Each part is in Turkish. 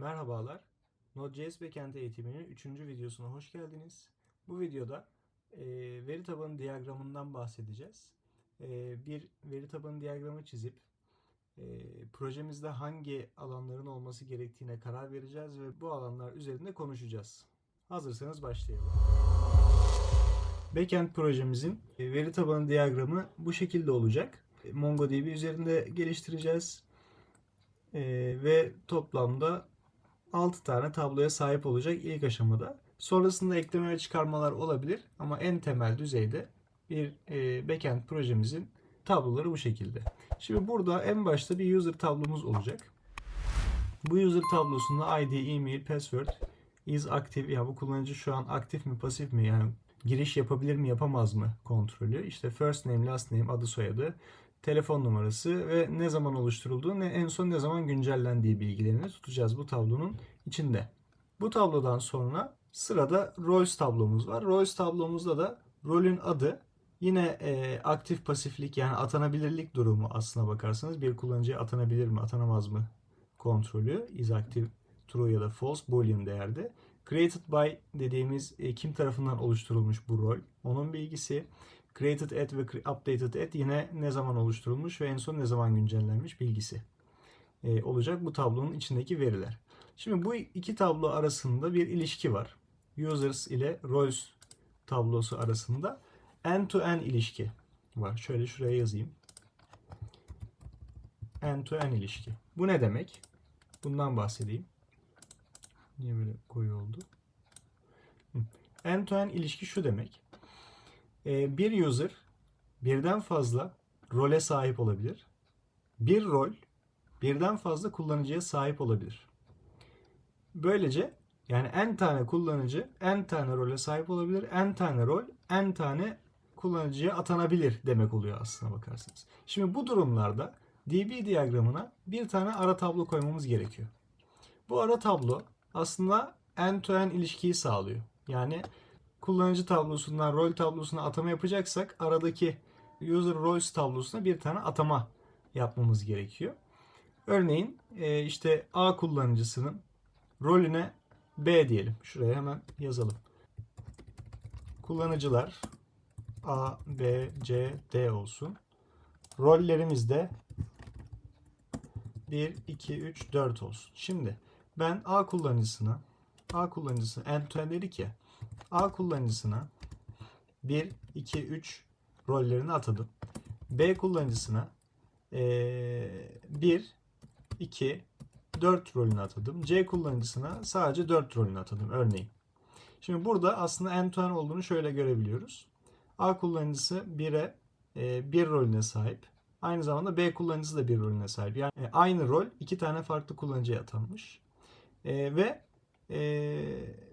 Merhabalar. Node.js Backend eğitiminin 3. videosuna hoş geldiniz. Bu videoda e, veri tabanı diyagramından bahsedeceğiz. E, bir veri tabanı diyagramı çizip e, projemizde hangi alanların olması gerektiğine karar vereceğiz ve bu alanlar üzerinde konuşacağız. Hazırsanız başlayalım. Backend projemizin e, veri tabanı diyagramı bu şekilde olacak. E, MongoDB üzerinde geliştireceğiz. E, ve toplamda 6 tane tabloya sahip olacak ilk aşamada. Sonrasında ekleme ve çıkarmalar olabilir ama en temel düzeyde bir e, backend projemizin tabloları bu şekilde. Şimdi burada en başta bir user tablomuz olacak. Bu user tablosunda ID, email, password, is active ya bu kullanıcı şu an aktif mi pasif mi yani giriş yapabilir mi yapamaz mı kontrolü. İşte first name, last name, adı soyadı, telefon numarası ve ne zaman oluşturulduğu, ne en son ne zaman güncellendiği bilgilerini tutacağız bu tablonun içinde. Bu tablodan sonra sırada roles tablomuz var. Roles tablomuzda da rolün adı yine e, aktif pasiflik yani atanabilirlik durumu aslına bakarsanız bir kullanıcıya atanabilir mi atanamaz mı kontrolü is active true ya da false boolean değerde. Created by dediğimiz e, kim tarafından oluşturulmuş bu rol onun bilgisi. Created at ve updated at yine ne zaman oluşturulmuş ve en son ne zaman güncellenmiş bilgisi e, olacak bu tablonun içindeki veriler. Şimdi bu iki tablo arasında bir ilişki var. Users ile roles tablosu arasında end-to-end ilişki var. Şöyle şuraya yazayım. End-to-end ilişki. Bu ne demek? Bundan bahsedeyim. Niye böyle koyu oldu? End-to-end ilişki şu demek. Ee, bir user birden fazla role sahip olabilir. Bir rol birden fazla kullanıcıya sahip olabilir. Böylece yani n tane kullanıcı n tane role sahip olabilir. n tane rol n tane kullanıcıya atanabilir demek oluyor aslına bakarsanız. Şimdi bu durumlarda DB diyagramına bir tane ara tablo koymamız gerekiyor. Bu ara tablo aslında end-to-end ilişkiyi sağlıyor. Yani kullanıcı tablosundan rol tablosuna atama yapacaksak aradaki user roles tablosuna bir tane atama yapmamız gerekiyor. Örneğin e, işte A kullanıcısının rolüne B diyelim. Şuraya hemen yazalım. Kullanıcılar A, B, C, D olsun. Rollerimiz de 1, 2, 3, 4 olsun. Şimdi ben A kullanıcısına A kullanıcısı end to end dedik ya A kullanıcısına 1, 2, 3 rollerini atadım. B kullanıcısına 1, 2, 4 rolünü atadım. C kullanıcısına sadece 4 rolünü atadım örneğin. Şimdi burada aslında end to end olduğunu şöyle görebiliyoruz. A kullanıcısı 1'e 1 rolüne sahip. Aynı zamanda B kullanıcısı da bir rolüne sahip. Yani e, aynı rol iki tane farklı kullanıcıya atanmış. E, ve e,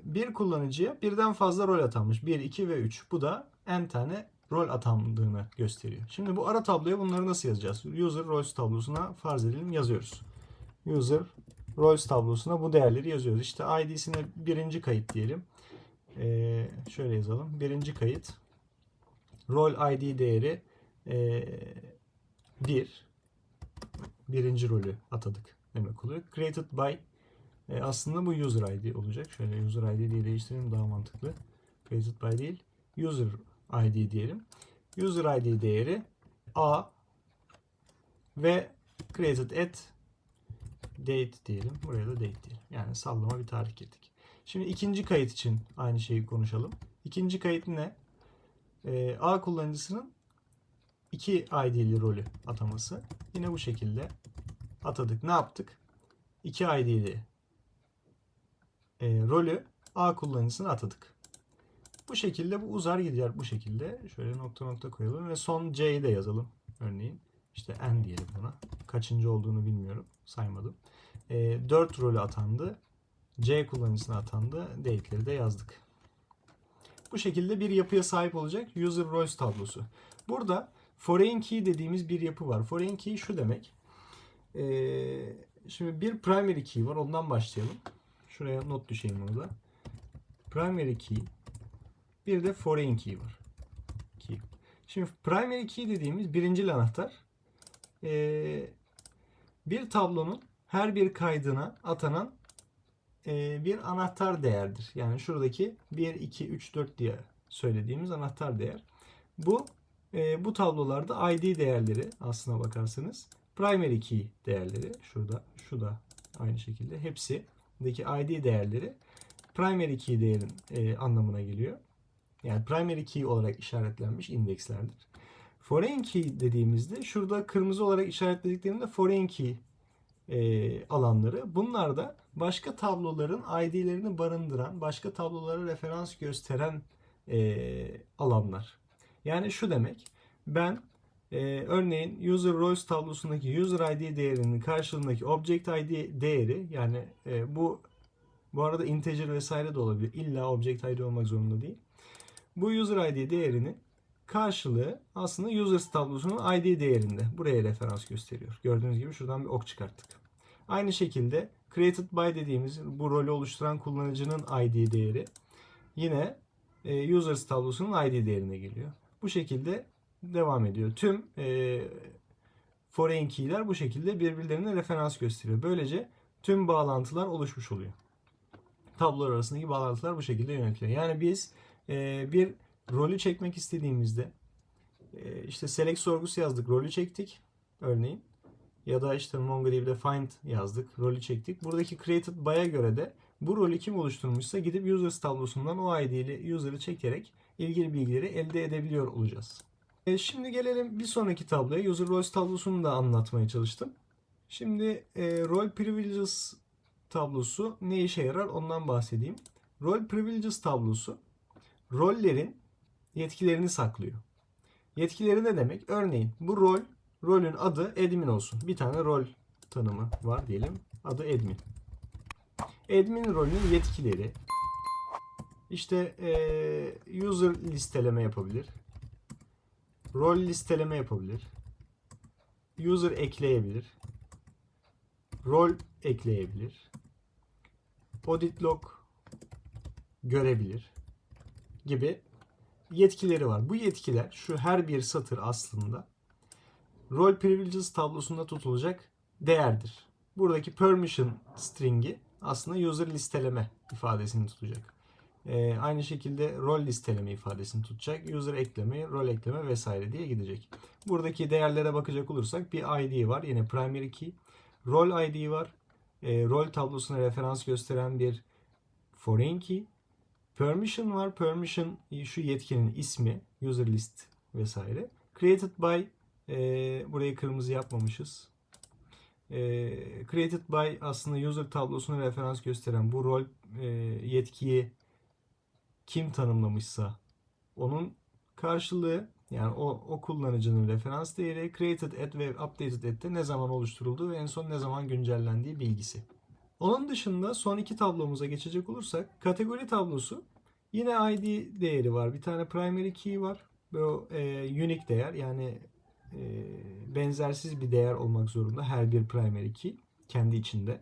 bir kullanıcıya birden fazla rol atanmış. 1, 2 ve 3. Bu da n tane rol atandığını gösteriyor. Şimdi bu ara tabloya bunları nasıl yazacağız? User roles tablosuna farz edelim yazıyoruz. User roles tablosuna bu değerleri yazıyoruz. İşte id'sine birinci kayıt diyelim. Ee, şöyle yazalım. Birinci kayıt. Rol id değeri e, 1. Birinci rolü atadık demek oluyor. Created by e, aslında bu user id olacak. Şöyle user id diye değiştirelim daha mantıklı. Created by değil. User id diyelim. User id değeri a ve created at date diyelim. Buraya da date diyelim. Yani sallama bir tarih girdik. Şimdi ikinci kayıt için aynı şeyi konuşalım. İkinci kayıt ne? Ee, A kullanıcısının iki ID'li rolü ataması. Yine bu şekilde atadık. Ne yaptık? İki ID'li e, rolü A kullanıcısına atadık. Bu şekilde bu uzar gidiyor bu şekilde. Şöyle nokta nokta koyalım ve son C'yi de yazalım. Örneğin işte N diyelim buna. Kaçıncı olduğunu bilmiyorum. Saymadım. E, 4 rolü atandı. C kullanıcısına atandı. Date'leri de yazdık. Bu şekilde bir yapıya sahip olacak user roles tablosu. Burada foreign key dediğimiz bir yapı var. Foreign key şu demek. Ee, şimdi bir primary key var. Ondan başlayalım. Şuraya not düşeyim orada. Primary key. Bir de foreign key var. Key. Şimdi primary key dediğimiz birinci anahtar. Ee, bir tablonun her bir kaydına atanan e, bir anahtar değerdir. Yani şuradaki 1, 2, 3, 4 diye söylediğimiz anahtar değer. Bu e, bu tablolarda ID değerleri aslına bakarsanız primary key değerleri şurada şu da aynı şekilde hepsindeki ID değerleri primary key değerin e, anlamına geliyor. Yani primary key olarak işaretlenmiş indekslerdir. Foreign key dediğimizde şurada kırmızı olarak işaretlediklerinde foreign key e, alanları. Bunlar da başka tabloların ID'lerini barındıran, başka tablolara referans gösteren e, alanlar. Yani şu demek, ben e, örneğin user roles tablosundaki user ID değerinin karşılığındaki object ID değeri yani e, bu bu arada integer vesaire de olabilir. İlla object ID olmak zorunda değil. Bu user ID değerinin karşılığı aslında users tablosunun ID değerinde. Buraya referans gösteriyor. Gördüğünüz gibi şuradan bir ok çıkarttık. Aynı şekilde created by dediğimiz bu rolü oluşturan kullanıcının ID değeri yine e, users tablosunun ID değerine geliyor. Bu şekilde devam ediyor. Tüm e, foreign key'ler bu şekilde birbirlerine referans gösteriyor. Böylece tüm bağlantılar oluşmuş oluyor. Tablolar arasındaki bağlantılar bu şekilde yönetiliyor. Yani biz e, bir rolü çekmek istediğimizde e, işte select sorgusu yazdık, rolü çektik örneğin. Ya da işte MongoDB'de find yazdık, rolü çektik. Buradaki created by'a göre de bu rolü kim oluşturmuşsa gidip users tablosundan o ID ile user'ı çekerek ilgili bilgileri elde edebiliyor olacağız. E, şimdi gelelim bir sonraki tabloya. User roles tablosunu da anlatmaya çalıştım. Şimdi e, role privileges tablosu ne işe yarar ondan bahsedeyim. Role privileges tablosu rollerin yetkilerini saklıyor. Yetkileri ne demek? Örneğin bu rol, rolün adı admin olsun. Bir tane rol tanımı var diyelim. Adı admin. Admin rolünün yetkileri işte e, user listeleme yapabilir. Rol listeleme yapabilir. User ekleyebilir. Rol ekleyebilir. Audit log görebilir gibi yetkileri var. Bu yetkiler şu her bir satır aslında role privileges tablosunda tutulacak değerdir. Buradaki permission string'i aslında user listeleme ifadesini tutacak. Ee, aynı şekilde rol listeleme ifadesini tutacak. User ekleme, rol ekleme vesaire diye gidecek. Buradaki değerlere bakacak olursak bir ID var. Yine primary key. Rol ID var. E, rol tablosuna referans gösteren bir foreign key. Permission var. Permission şu yetkinin ismi, user list vesaire. Created by e, burayı kırmızı yapmamışız. E, created by aslında user tablosuna referans gösteren bu rol e, yetkiyi kim tanımlamışsa onun karşılığı yani o, o kullanıcının referans değeri created at ve updated at de ne zaman oluşturulduğu ve en son ne zaman güncellendiği bilgisi. Onun dışında son iki tablomuza geçecek olursak kategori tablosu yine ID değeri var. Bir tane primary key var. Bu e, unique değer yani e, benzersiz bir değer olmak zorunda her bir primary key kendi içinde.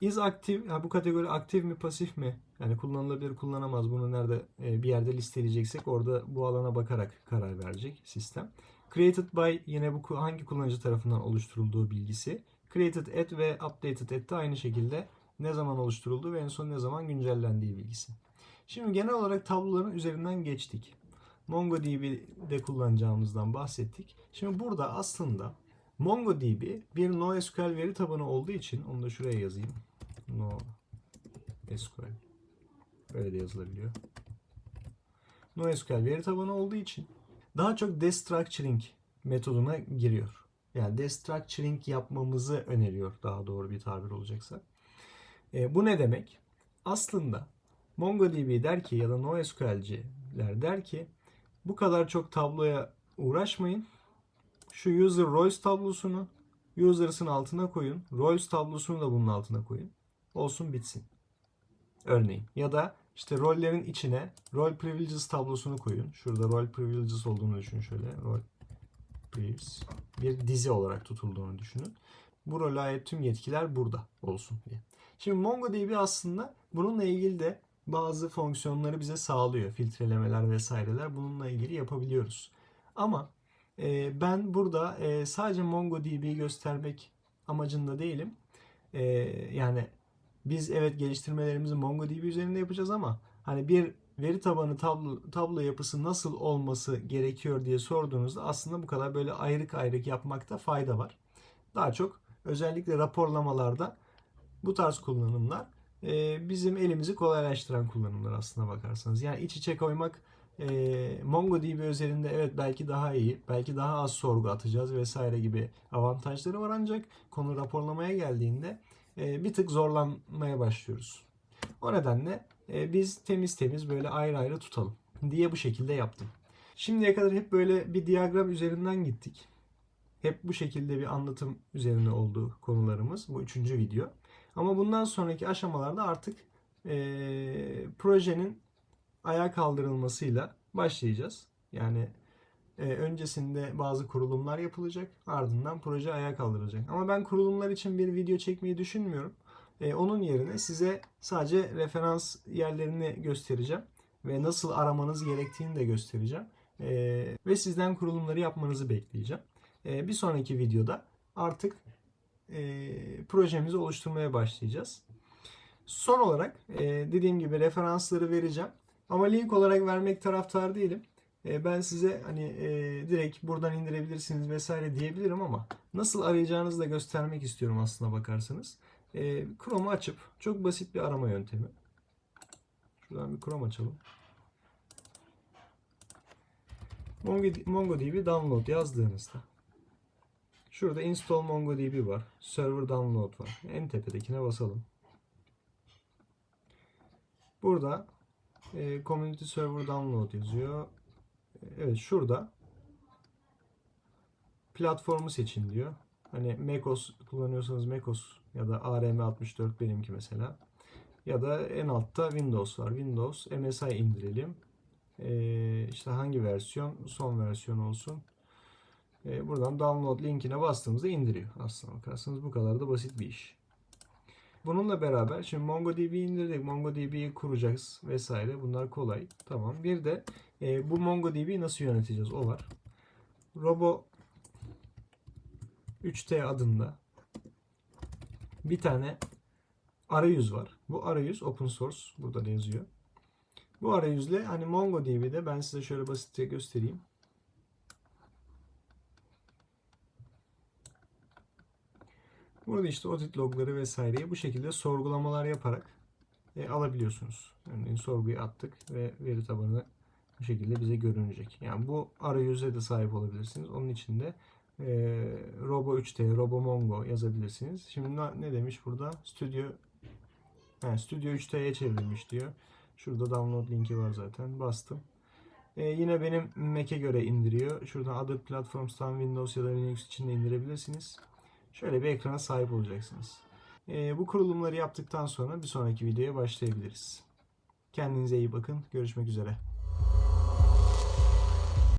Is aktif, ha bu kategori aktif mi pasif mi? Yani kullanılabilir kullanamaz bunu nerede e, bir yerde listeleyeceksek orada bu alana bakarak karar verecek sistem. Created by yine bu hangi kullanıcı tarafından oluşturulduğu bilgisi. Created at ve updated at de aynı şekilde ne zaman oluşturulduğu ve en son ne zaman güncellendiği bilgisi. Şimdi genel olarak tabloların üzerinden geçtik. MongoDB'de kullanacağımızdan bahsettik. Şimdi burada aslında MongoDB bir NoSQL veri tabanı olduğu için onu da şuraya yazayım. NoSQL. Böyle de yazılabiliyor. NoSQL veri tabanı olduğu için daha çok destructuring metoduna giriyor. Yani destructuring yapmamızı öneriyor daha doğru bir tabir olacaksa. E, bu ne demek? Aslında MongoDB der ki ya da NoSQL'ciler der ki bu kadar çok tabloya uğraşmayın. Şu user roles tablosunu users'ın altına koyun. Roles tablosunu da bunun altına koyun. Olsun bitsin. Örneğin. Ya da işte rollerin içine role privileges tablosunu koyun. Şurada role privileges olduğunu düşün şöyle. Role privileges. Bir dizi olarak tutulduğunu düşünün. Bu role ait tüm yetkiler burada olsun diye. Şimdi MongoDB aslında bununla ilgili de bazı fonksiyonları bize sağlıyor. Filtrelemeler vesaireler bununla ilgili yapabiliyoruz. Ama e, ben burada e, sadece MongoDB'yi göstermek amacında değilim. E, yani biz evet geliştirmelerimizi MongoDB üzerinde yapacağız ama hani bir veri tabanı tablo, tablo yapısı nasıl olması gerekiyor diye sorduğunuzda aslında bu kadar böyle ayrık ayrık yapmakta fayda var. Daha çok özellikle raporlamalarda bu tarz kullanımlar e, bizim elimizi kolaylaştıran kullanımlar aslına bakarsanız. Yani iç içe koymak e, MongoDB özelinde evet belki daha iyi, belki daha az sorgu atacağız vesaire gibi avantajları var ancak konu raporlamaya geldiğinde bir tık zorlanmaya başlıyoruz. O nedenle e, biz temiz temiz böyle ayrı ayrı tutalım diye bu şekilde yaptım. Şimdiye kadar hep böyle bir diyagram üzerinden gittik. Hep bu şekilde bir anlatım üzerine olduğu konularımız. Bu üçüncü video. Ama bundan sonraki aşamalarda artık e, projenin ayağa kaldırılmasıyla başlayacağız. Yani e, öncesinde bazı kurulumlar yapılacak. Ardından proje ayağa kaldırılacak. Ama ben kurulumlar için bir video çekmeyi düşünmüyorum. E, onun yerine size sadece referans yerlerini göstereceğim. Ve nasıl aramanız gerektiğini de göstereceğim. E, ve sizden kurulumları yapmanızı bekleyeceğim. E, bir sonraki videoda artık e, projemizi oluşturmaya başlayacağız. Son olarak e, dediğim gibi referansları vereceğim. Ama link olarak vermek taraftar değilim. E, ben size hani e, direkt buradan indirebilirsiniz vesaire diyebilirim ama nasıl arayacağınızı da göstermek istiyorum aslına bakarsanız. E, Chrome'u açıp çok basit bir arama yöntemi. Şuradan bir Chrome açalım. Mongo- MongoDB download yazdığınızda şurada install MongoDB var. Server download var. En tepedekine basalım. Burada e, Community Server Download yazıyor. Evet şurada platformu seçin diyor. Hani macOS kullanıyorsanız macOS ya da ARM64 benimki mesela. Ya da en altta Windows var. Windows MSI indirelim. E, işte hangi versiyon? Son versiyon olsun. E, buradan download linkine bastığımızda indiriyor. Aslına bakarsanız bu kadar da basit bir iş. Bununla beraber şimdi MongoDB'yi indirdik. MongoDB'yi kuracağız vesaire. Bunlar kolay. Tamam. Bir de e, bu MongoDB'yi nasıl yöneteceğiz? O var. Robo 3T adında bir tane arayüz var. Bu arayüz open source. Burada da yazıyor. Bu arayüzle hani MongoDB'de ben size şöyle basitçe göstereyim. Burada işte audit logları vesaireyi bu şekilde sorgulamalar yaparak e, alabiliyorsunuz. Örneğin sorguyu attık ve veri tabanı bu şekilde bize görünecek. Yani bu arayüze de sahip olabilirsiniz. Onun için de e, Robo 3T, Robo Mongo yazabilirsiniz. Şimdi ne, demiş burada? Studio yani Studio 3T'ye çevrilmiş diyor. Şurada download linki var zaten. Bastım. E, yine benim Mac'e göre indiriyor. Şuradan Other Platforms'tan Windows ya da Linux için de indirebilirsiniz. Şöyle bir ekrana sahip olacaksınız. E, bu kurulumları yaptıktan sonra bir sonraki videoya başlayabiliriz. Kendinize iyi bakın. Görüşmek üzere.